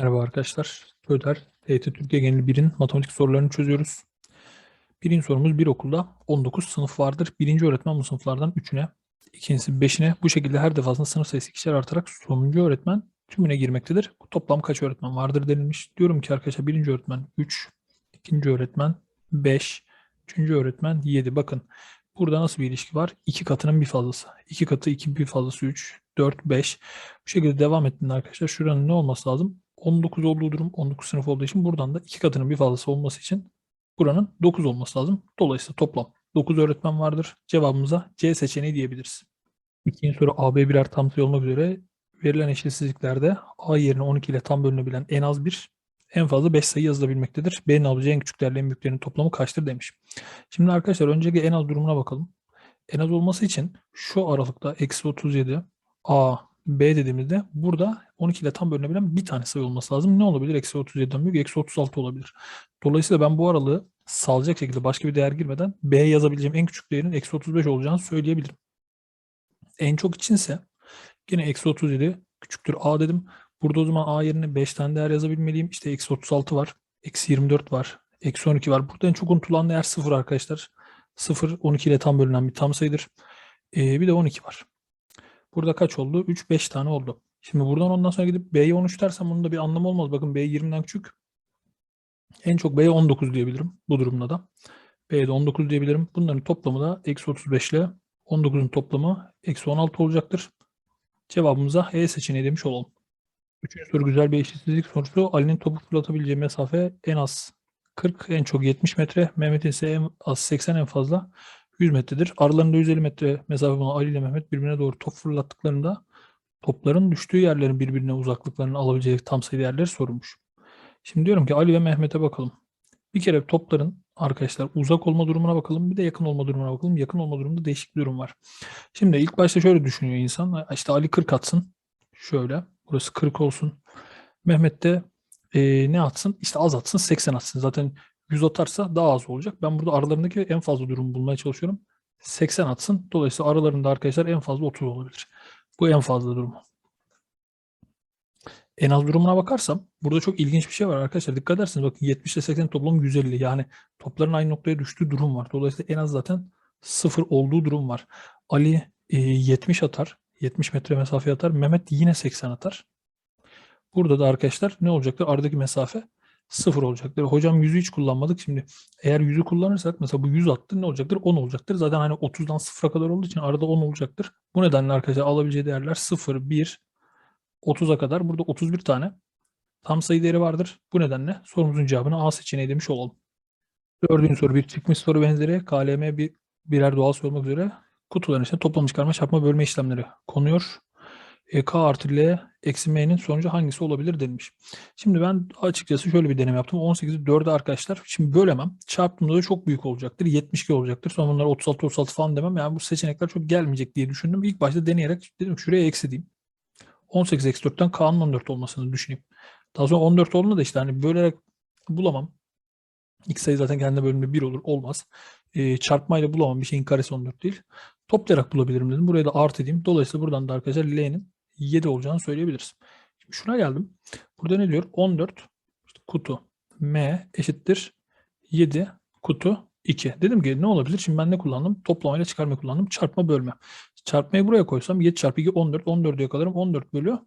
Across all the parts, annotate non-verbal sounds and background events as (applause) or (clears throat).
Merhaba arkadaşlar. Öder, TYT Türkiye Genel 1'in matematik sorularını çözüyoruz. Birinci sorumuz bir okulda 19 sınıf vardır. Birinci öğretmen bu sınıflardan 3'üne, ikincisi 5'ine bu şekilde her defasında sınıf sayısı ikişer artarak sonuncu öğretmen tümüne girmektedir. Toplam kaç öğretmen vardır denilmiş. Diyorum ki arkadaşlar birinci öğretmen 3, ikinci öğretmen 5, üçüncü öğretmen 7. Bakın burada nasıl bir ilişki var? 2 katının bir fazlası. 2 katı 2 bir fazlası 3, 4, 5. Bu şekilde devam ettiğinde arkadaşlar şuranın ne olması lazım? 19 olduğu durum 19 sınıf olduğu için buradan da 2 katının bir fazlası olması için buranın 9 olması lazım. Dolayısıyla toplam 9 öğretmen vardır. Cevabımıza C seçeneği diyebiliriz. İkinci soru AB birer tam sayı olmak üzere verilen eşitsizliklerde A yerine 12 ile tam bölünebilen en az bir en fazla 5 sayı yazılabilmektedir. B'nin alacağı en küçük değerli en büyüklerin toplamı kaçtır demiş. Şimdi arkadaşlar öncelikle en az durumuna bakalım. En az olması için şu aralıkta eksi 37 A B dediğimizde burada 12 ile tam bölünebilen bir tane sayı olması lazım. Ne olabilir? Eksi 37'den büyük. Eksi 36 olabilir. Dolayısıyla ben bu aralığı sağlayacak şekilde başka bir değer girmeden B yazabileceğim en küçük değerin eksi 35 olacağını söyleyebilirim. En çok içinse yine eksi 37 küçüktür A dedim. Burada o zaman A yerine 5 tane değer yazabilmeliyim. İşte eksi 36 var. Eksi 24 var. Eksi 12 var. Burada en çok unutulan değer 0 arkadaşlar. 0 12 ile tam bölünen bir tam sayıdır. Ee, bir de 12 var. Burada kaç oldu? 3, 5 tane oldu. Şimdi buradan ondan sonra gidip B'ye 13 dersem bunun da bir anlamı olmaz. Bakın B 20'den küçük. En çok B'ye 19 diyebilirim bu durumda da. B'ye de 19 diyebilirim. Bunların toplamı da eksi 35 ile 19'un toplamı eksi 16 olacaktır. Cevabımıza E seçeneği demiş olalım. Üçüncü soru güzel bir eşitsizlik sorusu. Ali'nin topu fırlatabileceği mesafe en az 40, en çok 70 metre. Mehmet'in ise en az 80, en fazla 100 metredir. Aralarında 150 metre mesafe bulunan Ali ile Mehmet birbirine doğru top fırlattıklarında topların düştüğü yerlerin birbirine uzaklıklarını alabileceği tam sayı değerleri sorulmuş. Şimdi diyorum ki Ali ve Mehmet'e bakalım. Bir kere topların arkadaşlar uzak olma durumuna bakalım. Bir de yakın olma durumuna bakalım. Yakın olma durumunda değişik bir durum var. Şimdi ilk başta şöyle düşünüyor insan. İşte Ali 40 atsın. Şöyle. Burası 40 olsun. Mehmet de e, ne atsın? İşte az atsın 80 atsın. Zaten 100 atarsa daha az olacak. Ben burada aralarındaki en fazla durumu bulmaya çalışıyorum. 80 atsın. Dolayısıyla aralarında arkadaşlar en fazla 30 olabilir. Bu en fazla durumu. En az durumuna bakarsam burada çok ilginç bir şey var arkadaşlar. Dikkat ederseniz bakın 70 ile 80 toplam 150. Yani topların aynı noktaya düştüğü durum var. Dolayısıyla en az zaten 0 olduğu durum var. Ali e, 70 atar. 70 metre mesafe atar. Mehmet yine 80 atar. Burada da arkadaşlar ne olacaktır? Aradaki mesafe 0 olacaktır. Hocam 100'ü hiç kullanmadık. Şimdi eğer 100'ü kullanırsak mesela bu 100 attı ne olacaktır? 10 olacaktır. Zaten hani 30'dan 0'a kadar olduğu için arada 10 olacaktır. Bu nedenle arkadaşlar alabileceği değerler 0, 1, 30'a kadar. Burada 31 tane tam sayı değeri vardır. Bu nedenle sorumuzun cevabını A seçeneği demiş olalım. Dördüncü soru bir çıkmış soru benzeri. KLM bir birer doğal sayı olmak üzere kutuların içine toplama çıkarma çarpma bölme işlemleri konuyor. E, K artı L eksi M'nin sonucu hangisi olabilir denilmiş. Şimdi ben açıkçası şöyle bir deneme yaptım. 18'i 4'e arkadaşlar. Şimdi bölemem. Çarptığımda da çok büyük olacaktır. 72 olacaktır. Sonra bunları 36 36 falan demem. Yani bu seçenekler çok gelmeyecek diye düşündüm. İlk başta deneyerek dedim şuraya eksi diyeyim. 18 eksi 4'ten K'nın 14 olmasını düşüneyim. Daha sonra 14 olduğunda da işte hani bölerek bulamam. X sayı zaten kendi bölümünde 1 olur. Olmaz. E, çarpmayla bulamam. Bir şeyin karesi 14 değil. Toplayarak bulabilirim dedim. Buraya da artı edeyim. Dolayısıyla buradan da arkadaşlar L'nin 7 olacağını söyleyebiliriz. Şimdi şuna geldim. Burada ne diyor? 14 işte kutu M eşittir 7 kutu 2. Dedim ki ne olabilir? Şimdi ben ne kullandım? Toplamayla çıkarma kullandım. Çarpma bölme. Çarpmayı buraya koysam 7 çarpı 2 14. 14'ü yakalarım. 14 bölü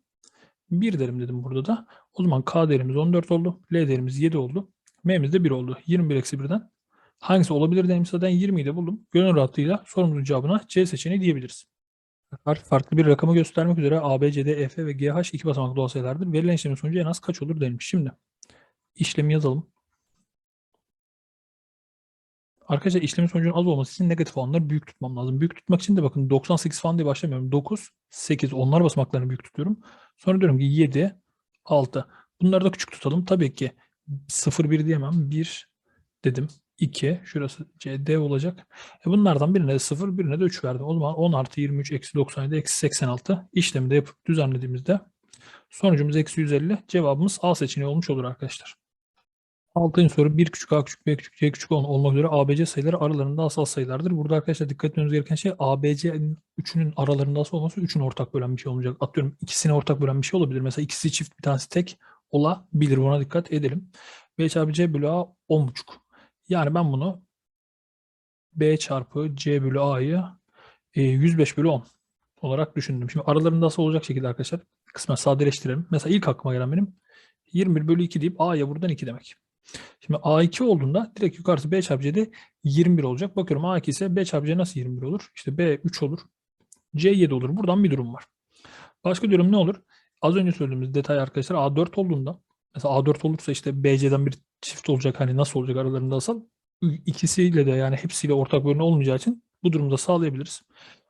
1 derim dedim burada da. O zaman K değerimiz 14 oldu. L değerimiz 7 oldu. M'miz de 1 oldu. 21 eksi 1'den hangisi olabilir dedim. Zaten 20'yi de buldum. Gönül rahatlığıyla sorumuzun cevabına C seçeneği diyebiliriz. Farklı bir rakamı göstermek üzere A, B, C, D, E, F ve G, H iki basamaklı doğal sayılardır. Verilen işlemin sonucu en az kaç olur denilmiş. Şimdi işlemi yazalım. Arkadaşlar işlemin sonucunun az olması için negatif olanları büyük tutmam lazım. Büyük tutmak için de bakın 98 falan diye başlamıyorum. 9, 8 onlar basamaklarını büyük tutuyorum. Sonra diyorum ki 7, 6. Bunları da küçük tutalım. Tabii ki 0, 1 diyemem. 1 dedim. 2, şurası C, D olacak. E bunlardan birine de 0, birine de 3 verdim. O zaman 10 artı 23 eksi 97 eksi 86 işlemi de yapıp düzenlediğimizde sonucumuz eksi 150. Cevabımız A seçeneği olmuş olur arkadaşlar. Altıncı soru 1 küçük a küçük b küçük c küçük 10 olmak üzere ABC sayıları aralarında asal sayılardır. Burada arkadaşlar dikkat etmeniz gereken şey ABC'nin üçünün aralarında asal olması üçün ortak bölen bir şey olmayacak. Atıyorum ikisine ortak bölen bir şey olabilir. Mesela ikisi çift bir tanesi tek olabilir. Buna dikkat edelim. B çarpı C bölü A 10,5. Yani ben bunu B çarpı C bölü A'yı e, 105 bölü 10 olarak düşündüm. Şimdi aralarında nasıl olacak şekilde arkadaşlar kısmen sadeleştirelim. Mesela ilk aklıma gelen benim 21 bölü 2 deyip A'ya buradan 2 demek. Şimdi A2 olduğunda direkt yukarısı B çarpı C'de 21 olacak. Bakıyorum A2 ise B çarpı C nasıl 21 olur? İşte B 3 olur. C 7 olur. Buradan bir durum var. Başka durum ne olur? Az önce söylediğimiz detay arkadaşlar A4 olduğunda mesela A4 olursa işte BC'den bir çift olacak. Hani nasıl olacak aralarında asal? İkisiyle de yani hepsiyle ortak bölme olmayacağı için bu durumda sağlayabiliriz.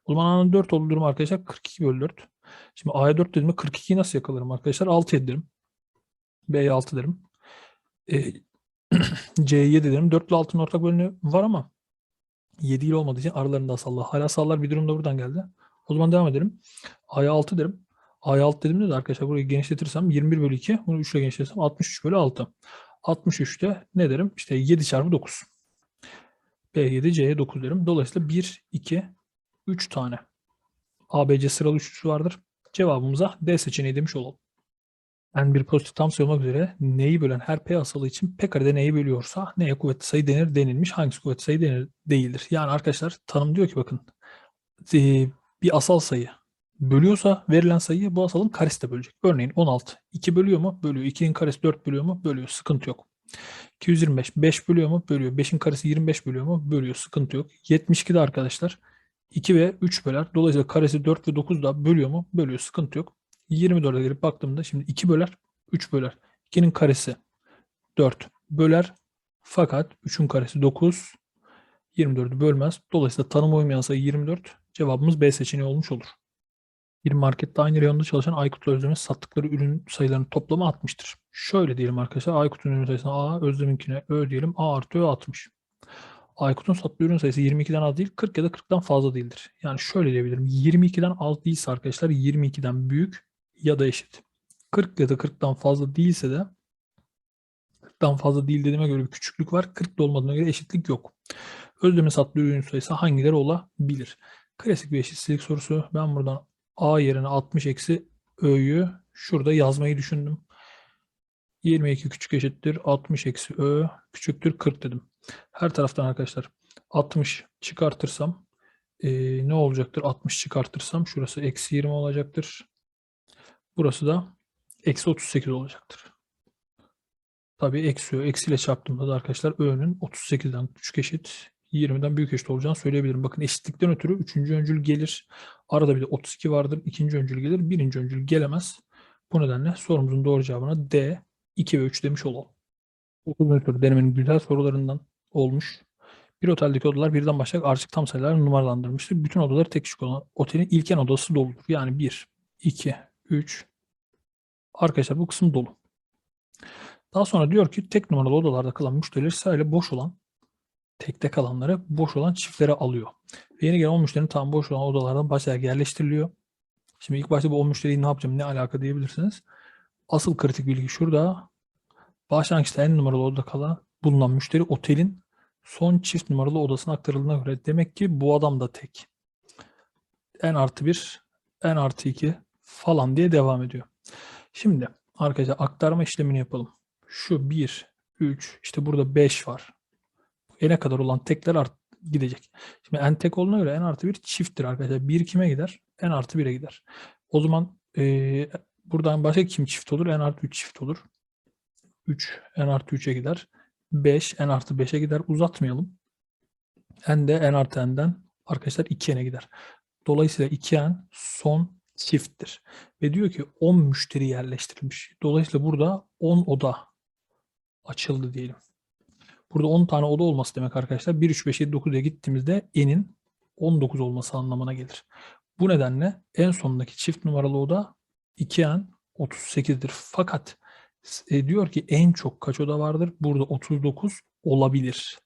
O zaman A'nın 4 olduğu durum arkadaşlar 42 bölü 4. Şimdi A'ya 4 dediğimde 42'yi nasıl yakalarım arkadaşlar? 6 ederim. B'ye 6 derim. E, (clears throat) C'ye 7 derim. 4 ile 6'nın ortak bölümü var ama 7 ile olmadığı için aralarında asallar. Hala asallar bir durumda buradan geldi. O zaman devam edelim. A'ya 6 derim. A'ya 6 dediğimde de arkadaşlar burayı genişletirsem 21 bölü 2. Bunu 3 ile genişletirsem 63 bölü 6. 63'te ne derim? İşte 7 çarpı 9. B7 C'ye 9 derim. Dolayısıyla 1, 2, 3 tane ABC sıralı üçlüsü vardır. Cevabımıza D seçeneği demiş olalım. En bir pozitif tam sayı olmak üzere neyi bölen her P asalı için P karede neyi bölüyorsa neye kuvvetli sayı denir denilmiş. Hangisi kuvvetli sayı denir değildir. Yani arkadaşlar tanım diyor ki bakın e, bir asal sayı bölüyorsa verilen sayıyı bu asalın karesi de bölecek. Örneğin 16. 2 bölüyor mu? Bölüyor. 2'nin karesi 4 bölüyor mu? Bölüyor. Sıkıntı yok. 225. 5 bölüyor mu? Bölüyor. 5'in karesi 25 bölüyor mu? Bölüyor. Sıkıntı yok. 72'de arkadaşlar 2 ve 3 böler. Dolayısıyla karesi 4 ve 9 da bölüyor mu? Bölüyor. Sıkıntı yok. 24'e gelip baktığımda şimdi 2 böler, 3 böler. 2'nin karesi 4 böler. Fakat 3'ün karesi 9. 24'ü bölmez. Dolayısıyla tanıma uymayan sayı 24. Cevabımız B seçeneği olmuş olur. Bir markette aynı reyonda çalışan Aykut'la Özlem'in sattıkları ürün sayılarının toplamı 60'tır. Şöyle diyelim arkadaşlar. Aykut'un ürün sayısına A, Özlem'inkine Ö diyelim. A artı Ö 60. Aykut'un sattığı ürün sayısı 22'den az değil, 40 ya da 40'tan fazla değildir. Yani şöyle diyebilirim. 22'den az değilse arkadaşlar 22'den büyük ya da eşit. 40 ya da 40'tan fazla değilse de 40'tan fazla değil dediğime göre bir küçüklük var. 40 da olmadığına göre eşitlik yok. Özlem'in sattığı ürün sayısı hangileri olabilir? Klasik bir eşitsizlik sorusu. Ben buradan A yerine 60 eksi Ö'yü şurada yazmayı düşündüm. 22 küçük eşittir 60 eksi Ö küçüktür 40 dedim. Her taraftan arkadaşlar 60 çıkartırsam e, ne olacaktır? 60 çıkartırsam şurası eksi 20 olacaktır. Burası da eksi 38 olacaktır. Tabii eksi Ö. Eksiyle çarptığımda da arkadaşlar Ö'nün 38'den küçük eşit 20'den büyük eşit olacağını söyleyebilirim. Bakın eşitlikten ötürü 3. öncül gelir. Arada bir de 32 vardır. 2. öncül gelir. 1. öncül gelemez. Bu nedenle sorumuzun doğru cevabına D 2 ve 3 demiş olalım. 9. soru denemenin güzel sorularından olmuş. Bir oteldeki odalar birden başlayarak ardışık tam sayılar numaralandırmıştır. Bütün odaları tek kişi olan otelin ilken odası doludur. Yani 1, 2, 3. Arkadaşlar bu kısım dolu. Daha sonra diyor ki tek numaralı odalarda kalan müşteriler sırayla boş olan tekte kalanları boş olan çiftlere alıyor. Ve yeni gelen 10 müşterinin tam boş olan odalardan başlayarak yerleştiriliyor. Şimdi ilk başta bu 10 müşteriyi ne yapacağım, ne alaka diyebilirsiniz. Asıl kritik bilgi şurada. Başlangıçta en numaralı odada kalan bulunan müşteri otelin son çift numaralı odasına aktarıldığına göre demek ki bu adam da tek. En artı 1, en artı 2 falan diye devam ediyor. Şimdi arkadaşlar aktarma işlemini yapalım. Şu 1, 3, işte burada 5 var. N'e kadar olan tekler art gidecek. Şimdi n tek olduğuna göre n artı 1 çifttir arkadaşlar. 1 kime gider? n artı 1'e gider. O zaman e, buradan başka kim çift olur? n artı 3 çift olur. 3 n artı 3'e gider. 5 n artı 5'e gider. Uzatmayalım. n de n artı n'den arkadaşlar 2n'e gider. Dolayısıyla 2n son çifttir. Ve diyor ki 10 müşteri yerleştirilmiş. Dolayısıyla burada 10 oda açıldı diyelim. Burada 10 tane oda olması demek arkadaşlar. 1, 3, 5, 7, 9'a gittiğimizde n'in 19 olması anlamına gelir. Bu nedenle en sondaki çift numaralı oda 2n 38'dir. Fakat e, diyor ki en çok kaç oda vardır? Burada 39 olabilir.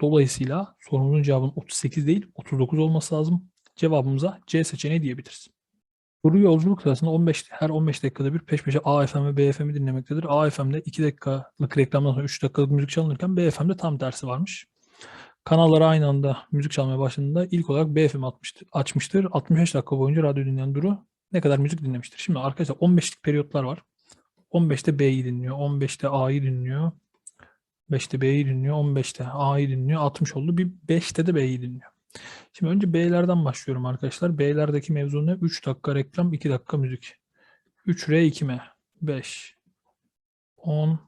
Dolayısıyla sorumuzun cevabının 38 değil 39 olması lazım. Cevabımıza C seçeneği diyebiliriz. Soru yolculuk sırasında 15 her 15 dakikada bir peş peşe AFM ve BFM'i dinlemektedir. AFM'de 2 dakikalık reklamdan sonra 3 dakikalık müzik çalınırken BFM'de tam tersi varmış. Kanallara aynı anda müzik çalmaya başladığında ilk olarak BFM atmıştır, açmıştır. 65 dakika boyunca radyo dinleyen Duru ne kadar müzik dinlemiştir. Şimdi arkadaşlar 15'lik periyotlar var. 15'te B'yi dinliyor. 15'te A'yı dinliyor. 5'te B'yi dinliyor. 15'te A'yı dinliyor. 60 oldu. Bir 5'te de B'yi dinliyor. Şimdi önce B'lerden başlıyorum arkadaşlar. B'lerdeki mevzu ne? 3 dakika reklam, 2 dakika müzik. 3R 2M. 5. 10.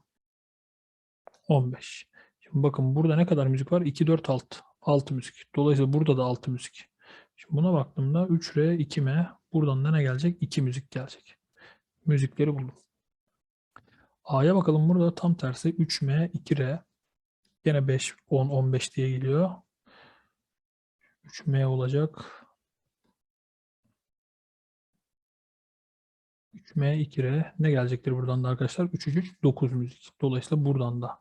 15. Şimdi bakın burada ne kadar müzik var? 2, 4, 6. 6 müzik. Dolayısıyla burada da 6 müzik. Şimdi buna baktığımda 3R 2M. Buradan da ne gelecek? 2 müzik gelecek. Müzikleri buldum. A'ya bakalım burada tam tersi 3M 2R. Yine 5, 10, 15 diye geliyor. 3M olacak. 3M 2R. Ne gelecektir buradan da arkadaşlar? 3 3 3 9 müzik. Dolayısıyla buradan da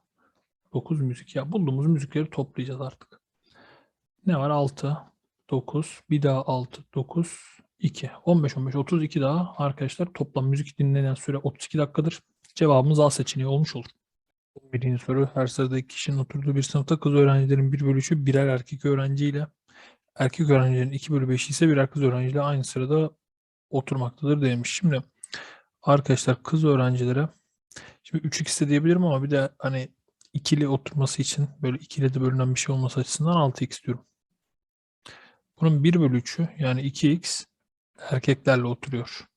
9 müzik. Ya bulduğumuz müzikleri toplayacağız artık. Ne var? 6, 9, bir daha 6, 9, 2. 15, 15, 32 daha arkadaşlar toplam müzik dinlenen süre 32 dakikadır. Cevabımız A seçeneği olmuş olur. Birinci soru. Her sırada iki kişinin oturduğu bir sınıfta kız öğrencilerin bir bölü üçü birer erkek öğrenciyle erkek öğrencilerin 2 bölü 5'i ise birer kız öğrenciyle aynı sırada oturmaktadır demiş. Şimdi arkadaşlar kız öğrencilere şimdi 3x de diyebilirim ama bir de hani ikili oturması için böyle ikili de bölünen bir şey olması açısından 6x diyorum. Bunun 1 bölü 3'ü yani 2x erkeklerle oturuyor.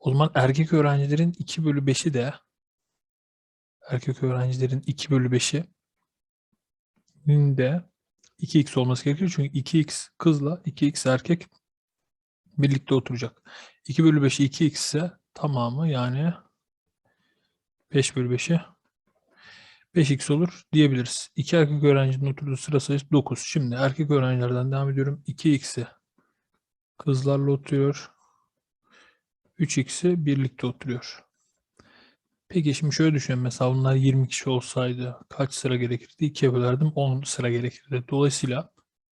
O zaman erkek öğrencilerin 2 bölü 5'i de erkek öğrencilerin 2 bölü 5'i de 2x olması gerekiyor. Çünkü 2x kızla 2x erkek birlikte oturacak. 2 bölü 5'i 2x ise tamamı yani 5 bölü 5'i 5x olur diyebiliriz. İki erkek öğrencinin oturduğu sıra sayısı 9. Şimdi erkek öğrencilerden devam ediyorum. 2x'i kızlarla oturuyor. 3x'i birlikte oturuyor. Peki şimdi şöyle düşünün. Mesela bunlar 20 kişi olsaydı kaç sıra gerekirdi? 2'ye bölerdim 10 sıra gerekirdi. Dolayısıyla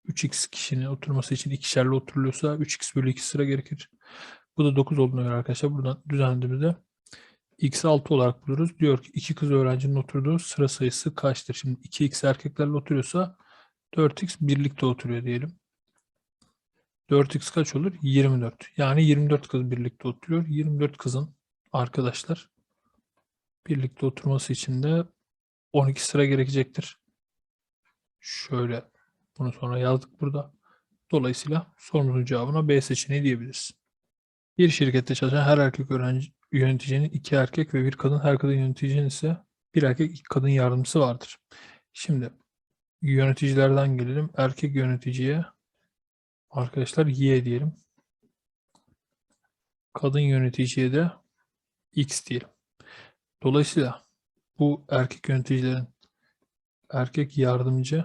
3x kişinin oturması için ikişerli oturuluyorsa 3x bölü 2 sıra gerekir. Bu da 9 olduğuna göre arkadaşlar buradan düzenlediğimizde x 6 olarak buluyoruz. Diyor ki iki kız öğrencinin oturduğu sıra sayısı kaçtır? Şimdi 2x erkeklerle oturuyorsa 4x birlikte oturuyor diyelim. 4x kaç olur? 24. Yani 24 kız birlikte oturuyor. 24 kızın arkadaşlar birlikte oturması için de 12 sıra gerekecektir. Şöyle bunu sonra yazdık burada. Dolayısıyla sorumuzun cevabına B seçeneği diyebiliriz. Bir şirkette çalışan her erkek öğrenci yöneticinin iki erkek ve bir kadın, her kadın yöneticinin ise bir erkek, iki kadın yardımcısı vardır. Şimdi yöneticilerden gelelim. Erkek yöneticiye arkadaşlar Y diyelim. Kadın yöneticiye de X diyelim. Dolayısıyla bu erkek yöneticilerin erkek yardımcı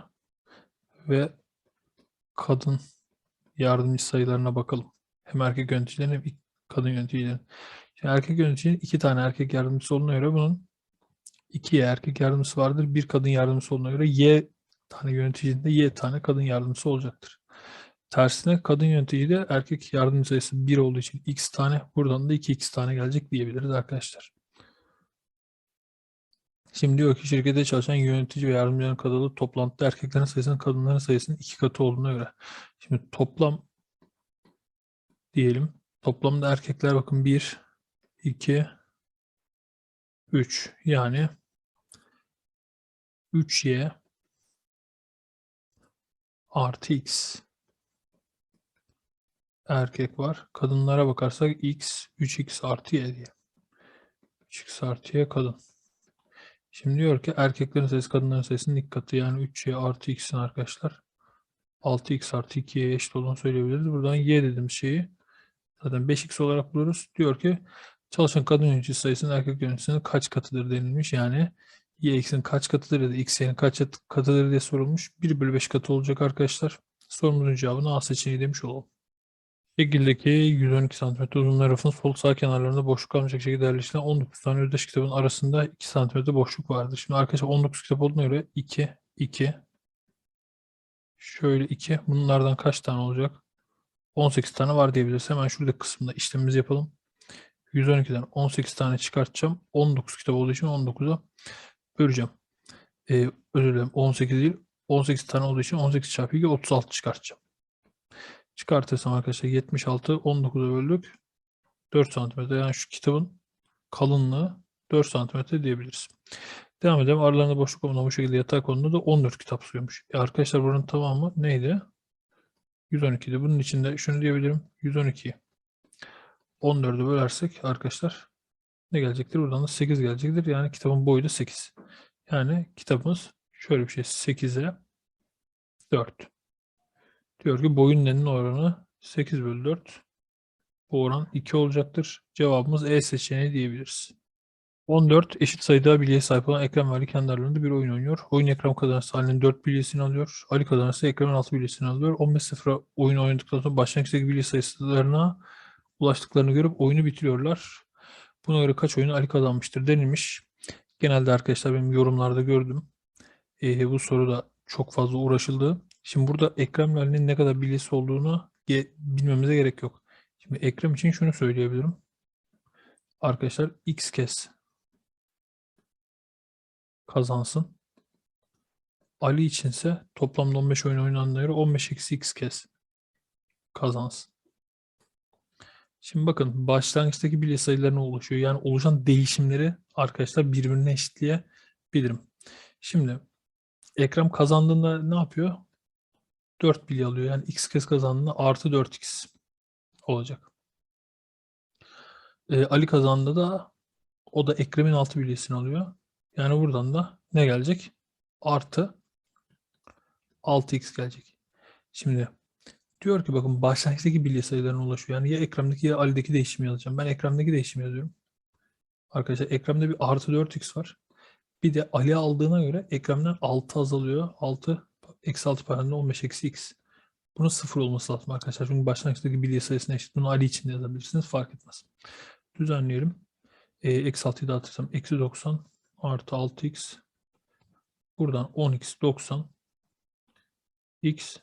ve kadın yardımcı sayılarına bakalım. Hem erkek yöneticilerin hem kadın yöneticilerin. Şimdi erkek yöneticinin iki tane erkek yardımcısı olduğuna göre bunun iki erkek yardımcısı vardır. Bir kadın yardımcısı olduğuna göre Y tane yöneticinin de Y tane kadın yardımcısı olacaktır. Tersine kadın yöneticide erkek yardımcı sayısı 1 olduğu için x tane buradan da 2x tane gelecek diyebiliriz arkadaşlar. Şimdi diyor ki şirkette çalışan yönetici ve yardımcıların katılı toplantıda erkeklerin sayısının kadınların sayısının iki katı olduğuna göre. Şimdi toplam diyelim. Toplamda erkekler bakın 1, 2, 3 yani 3y artı x erkek var. Kadınlara bakarsak x 3x artı y diye. 3x artı y kadın. Şimdi diyor ki erkeklerin sayısı kadınların sayısının ilk katı yani 3y artı x'in arkadaşlar 6x artı 2'ye eşit olduğunu söyleyebiliriz. Buradan y dediğimiz şeyi zaten 5x olarak buluruz. Diyor ki çalışan kadın yönetici sayısının erkek yöneticisinin kaç katıdır denilmiş. Yani y x'in kaç katıdır ya da x kaç katıdır diye sorulmuş. 1 bölü 5 katı olacak arkadaşlar. Sorumuzun cevabını A seçeneği demiş olalım. Şekildeki 112 cm uzunluğu rafın sol sağ kenarlarında boşluk kalmayacak şekilde yerleştirilen 19 tane özdeş kitabın arasında 2 cm boşluk vardır. Şimdi arkadaşlar 19 kitap olduğuna göre 2, 2, şöyle 2. Bunlardan kaç tane olacak? 18 tane var diyebiliriz. Hemen şurada kısımda işlemimizi yapalım. 112'den 18 tane çıkartacağım. 19 kitap olduğu için 19'a böleceğim. Ee, özür dilerim 18 değil. 18 tane olduğu için 18 çarpı 2 36 çıkartacağım. Çıkartırsam arkadaşlar 76 19'a böldük. 4 santimetre. Yani şu kitabın kalınlığı 4 santimetre diyebiliriz. Devam edelim. Aralarında boşluk olmadan bu şekilde yatay konuda da 14 kitap sığıyormuş. E arkadaşlar buranın tamamı neydi? 112'di. Bunun içinde şunu diyebilirim. 112. 14'ü bölersek arkadaşlar ne gelecektir? Buradan da 8 gelecektir. Yani kitabın boyu da 8. Yani kitabımız şöyle bir şey. 8'e 4. Diyor ki boyun eninin oranı 8 bölü 4. Bu oran 2 olacaktır. Cevabımız E seçeneği diyebiliriz. 14 eşit sayıda bilyeye sahip olan Ekrem ve Ali kendi aralarında bir oyun oynuyor. Oyun Ekrem kazanırsa Ali'nin 4 bilyesini alıyor. Ali kazanırsa Ekrem'in 6 bilyesini alıyor. 15 sıfıra oyun oynadıktan sonra başlangıçtaki bilye sayılarına ulaştıklarını görüp oyunu bitiriyorlar. Buna göre kaç oyunu Ali kazanmıştır denilmiş. Genelde arkadaşlar benim yorumlarda gördüm. Ee, bu soruda çok fazla uğraşıldı. Şimdi burada Ekrem ve Ali'nin ne kadar bilyesi olduğunu bilmemize gerek yok. Şimdi Ekrem için şunu söyleyebilirim. Arkadaşlar x kez kazansın. Ali içinse toplamda 15 oyun oynananlara göre 15 eksi x kez kazansın. Şimdi bakın başlangıçtaki bilye sayılarına oluşuyor. Yani oluşan değişimleri arkadaşlar birbirine eşitleyebilirim. Şimdi Ekrem kazandığında ne yapıyor? 4 bilye alıyor. Yani x kez kazandığında artı 4x olacak. Ee, Ali kazandığında da o da Ekrem'in 6 bilyesini alıyor. Yani buradan da ne gelecek? Artı 6x gelecek. Şimdi diyor ki bakın başlangıçtaki bilye sayılarına ulaşıyor. Yani ya Ekrem'deki ya Ali'deki değişimi yazacağım. Ben Ekrem'deki değişimi yazıyorum. Arkadaşlar Ekrem'de bir artı 4x var. Bir de Ali aldığına göre Ekrem'den 6 azalıyor. 6 eksi 6 parantezinde 15 eksi x. Bunun sıfır olması lazım arkadaşlar. Çünkü başlangıçtaki bilye sayısına eşit. Bunu Ali için de yazabilirsiniz. Fark etmez. Düzenleyelim. E, eksi 6'yı dağıtırsam eksi 90 artı 6x. Buradan 10x 90 x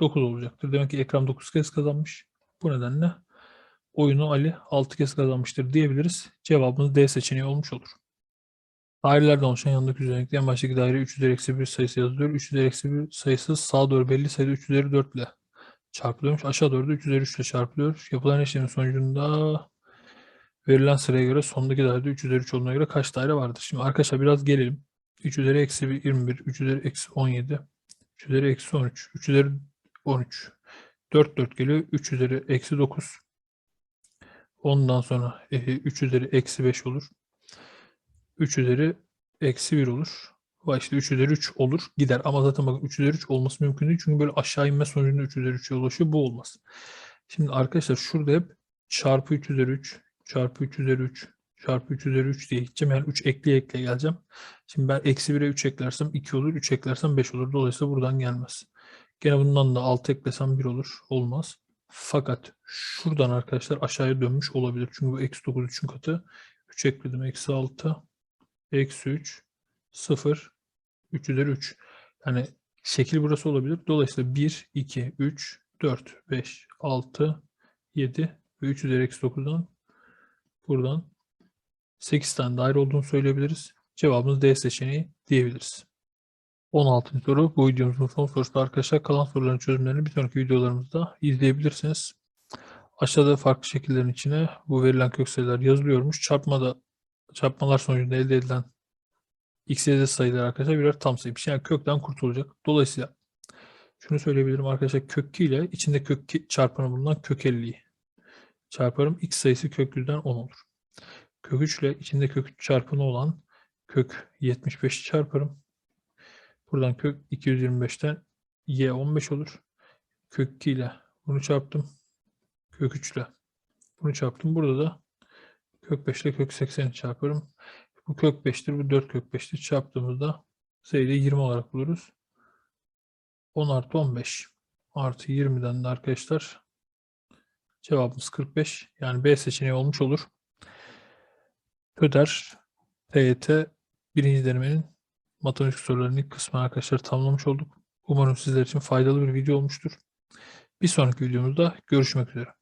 9 olacaktır. Demek ki Ekrem 9 kez kazanmış. Bu nedenle oyunu Ali 6 kez kazanmıştır diyebiliriz. Cevabımız D seçeneği olmuş olur. Dairelerden oluşan yanındaki düzenlikte en baştaki daire 3 üzeri eksi 1 sayısı yazılıyor. 3 üzeri eksi 1 sayısı sağa doğru belli sayıda 3 üzeri 4 ile çarpılıyormuş. Aşağı doğru da 3 üzeri 3 ile çarpılıyor. Yapılan işlemin sonucunda verilen sıraya göre sondaki dairede 3 üzeri 3 olduğuna göre kaç daire vardır? Şimdi arkadaşlar biraz gelelim. 3 üzeri eksi 1, 21, 3 üzeri eksi 17, 3 üzeri eksi 13, 3 üzeri 13. 4 4 geliyor. 3 üzeri eksi 9. Ondan sonra e, 3 üzeri eksi 5 olur. 3 üzeri eksi 1 olur. Vay işte 3 üzeri 3 olur gider. Ama zaten bakın 3 üzeri 3 olması mümkün değil. Çünkü böyle aşağı inme sonucunda 3 üzeri 3'e ulaşıyor. Bu olmaz. Şimdi arkadaşlar şurada hep çarpı 3 üzeri 3 çarpı 3 üzeri 3 çarpı 3 üzeri 3 diye gideceğim. Yani 3 ekleye ekleye geleceğim. Şimdi ben eksi 1'e 3 eklersem 2 olur. 3 eklersem 5 olur. Dolayısıyla buradan gelmez. Gene bundan da 6 eklesem 1 olur. Olmaz. Fakat şuradan arkadaşlar aşağıya dönmüş olabilir. Çünkü bu eksi 9 3'ün katı. 3 ekledim. Eksi 6. Eksi 3. 0. 3 üzeri 3. Yani şekil burası olabilir. Dolayısıyla 1, 2, 3, 4, 5, 6, 7 ve 3 üzeri eksi 9'dan buradan 8 tane daire olduğunu söyleyebiliriz. Cevabımız D seçeneği diyebiliriz. 16. soru bu videomuzun son sorusu arkadaşlar. Kalan soruların çözümlerini bir sonraki videolarımızda izleyebilirsiniz. Aşağıda farklı şekillerin içine bu verilen kök sayılar yazılıyormuş. Çarpmada çarpmalar sonucunda elde edilen x, y, z sayılar arkadaşlar birer tam sayıymış. Yani kökten kurtulacak. Dolayısıyla şunu söyleyebilirim arkadaşlar kök 2 ile içinde kök 2 çarpanı bulunan kök 50'yi çarparım. x sayısı kök 100'den 10 olur. Kök 3 ile içinde kök 3 çarpanı olan kök 75'i çarparım. Buradan kök 225'ten y 15 olur. Kök 2 ile bunu çarptım. Kök 3 ile bunu çarptım. Burada da kök 5 ile kök 80'i çarparım. Bu kök 5'tir. Bu 4 kök 5'tir. Çarptığımızda sayıyı 20 olarak buluruz. 10 artı 15 artı 20'den de arkadaşlar cevabımız 45. Yani B seçeneği olmuş olur. Öder TYT birinci denemenin matematik sorularının ilk kısmını arkadaşlar tamamlamış olduk. Umarım sizler için faydalı bir video olmuştur. Bir sonraki videomuzda görüşmek üzere.